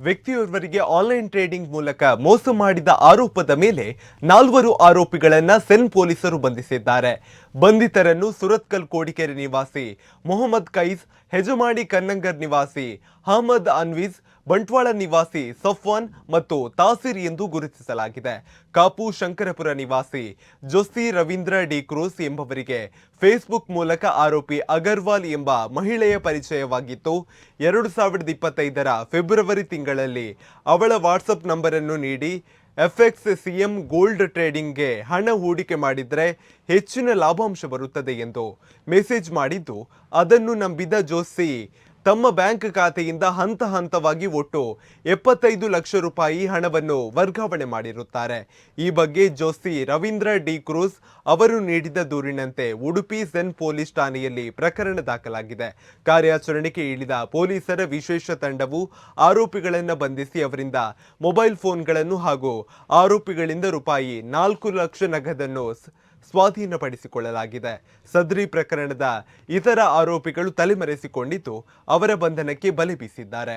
ವ್ಯಕ್ತಿಯೋರ್ವರಿಗೆ online trading ಮೂಲಕ ಮೋಸ ಮಾಡಿದ ಆರೋಪದ ಮೇಲೆ ನಾಲ್ವರು ಆರೋಪಿಗಳನ್ನ ಸೆನ್ ಪೊಲೀಸರು ಬಂಧಿಸಿದ್ದಾರೆ. ಬಂಧಿತರನ್ನು ಸುರತ್ಕಲ್ ಕೋಡಿಕೆರೆ ನಿವಾಸಿ ಮೊಹಮ್ಮದ್ ಕೈಸ್, ಹೆಜಮಾಡಿ ಕನ್ನಂಗರ್ ನಿವಾಸಿ ಅಹಮದ್ ಅನ್ವೀಸ್ ಬಂಟ್ವಾಳ ನಿವಾಸಿ ಸಫ್ವಾನ್ ಮತ್ತು ತಾಸಿರ್ ಎಂದು ಗುರುತಿಸಲಾಗಿದೆ. ಕಾಪು ಶಂಕರಪುರ ನಿವಾಸಿ ಜೊಸ್ಸಿ ರವೀಂದ್ರ ಡಿ ಕ್ರೂಸ್ ಎಂಬವರಿಗೆ ಫೇಸ್ಬುಕ್ ಮೂಲಕ ಆರೋಪಿ ಅಗರ್ವಾಲ್ ಎಂಬ ಮಹಿಳೆಯ ಪರಿಚಯವಾಗಿತ್ತು. ಎರಡು ಸಾವಿರದ ಇಪ್ಪತ್ತೈದರ ಫೆಬ್ರವರಿ ತಿಂಗಳಲ್ಲಿ ಅವಳ ವಾಟ್ಸಪ್ ನಂಬರನ್ನು ನೀಡಿ ಎಫ್ಎಕ್ಸ್ ಸಿಎಂ ಗೋಲ್ಡ್ ಟ್ರೇಡಿಂಗ್ಗೆ ಹಣ ಹೂಡಿಕೆ ಮಾಡಿದರೆ ಹೆಚ್ಚಿನ ಲಾಭಾಂಶ ಬರುತ್ತದೆ ಎಂದು ಮೆಸೇಜ್ ಮಾಡಿದ್ದು, ಅದನ್ನು ನಂಬಿದ ಜೋಶಿ ತಮ್ಮ ಬ್ಯಾಂಕ್ ಖಾತೆಯಿಂದ ಹಂತ ಹಂತವಾಗಿ ಒಟ್ಟು ಎಪ್ಪತ್ತೈದು ಲಕ್ಷ ರೂಪಾಯಿ ಹಣವನ್ನು ವರ್ಗಾವಣೆ ಮಾಡಿರುತ್ತಾರೆ. ಈ ಬಗ್ಗೆ ಜೋಸಿ ರವೀಂದ್ರ ಡಿ ಕ್ರೂಸ್ ಅವರು ನೀಡಿದ ದೂರಿನಂತೆ ಉಡುಪಿ ಸೆನ್ ಪೊಲೀಸ್ ಠಾಣೆಯಲ್ಲಿ ಪ್ರಕರಣ ದಾಖಲಾಗಿದೆ. ಕಾರ್ಯಾಚರಣೆಗೆ ಇಳಿದ ಪೊಲೀಸರ ವಿಶೇಷ ತಂಡವು ಆರೋಪಿಗಳನ್ನು ಬಂಧಿಸಿ ಅವರಿಂದ ಮೊಬೈಲ್ ಫೋನ್ಗಳನ್ನು ಹಾಗೂ ಆರೋಪಿಗಳಿಂದ ರೂಪಾಯಿ ನಾಲ್ಕು ಲಕ್ಷ ನಗದನ್ನು ಸ್ವಾಧೀನಪಡಿಸಿಕೊಳ್ಳಲಾಗಿದೆ. ಸದ್ರಿ ಪ್ರಕರಣದ ಇತರ ಆರೋಪಿಗಳು ತಲೆಮರೆಸಿಕೊಂಡಿದ್ದು ಅವರ ಬಂಧನಕ್ಕೆ ಬಲೆ ಬೀಸಿದ್ದಾರೆ.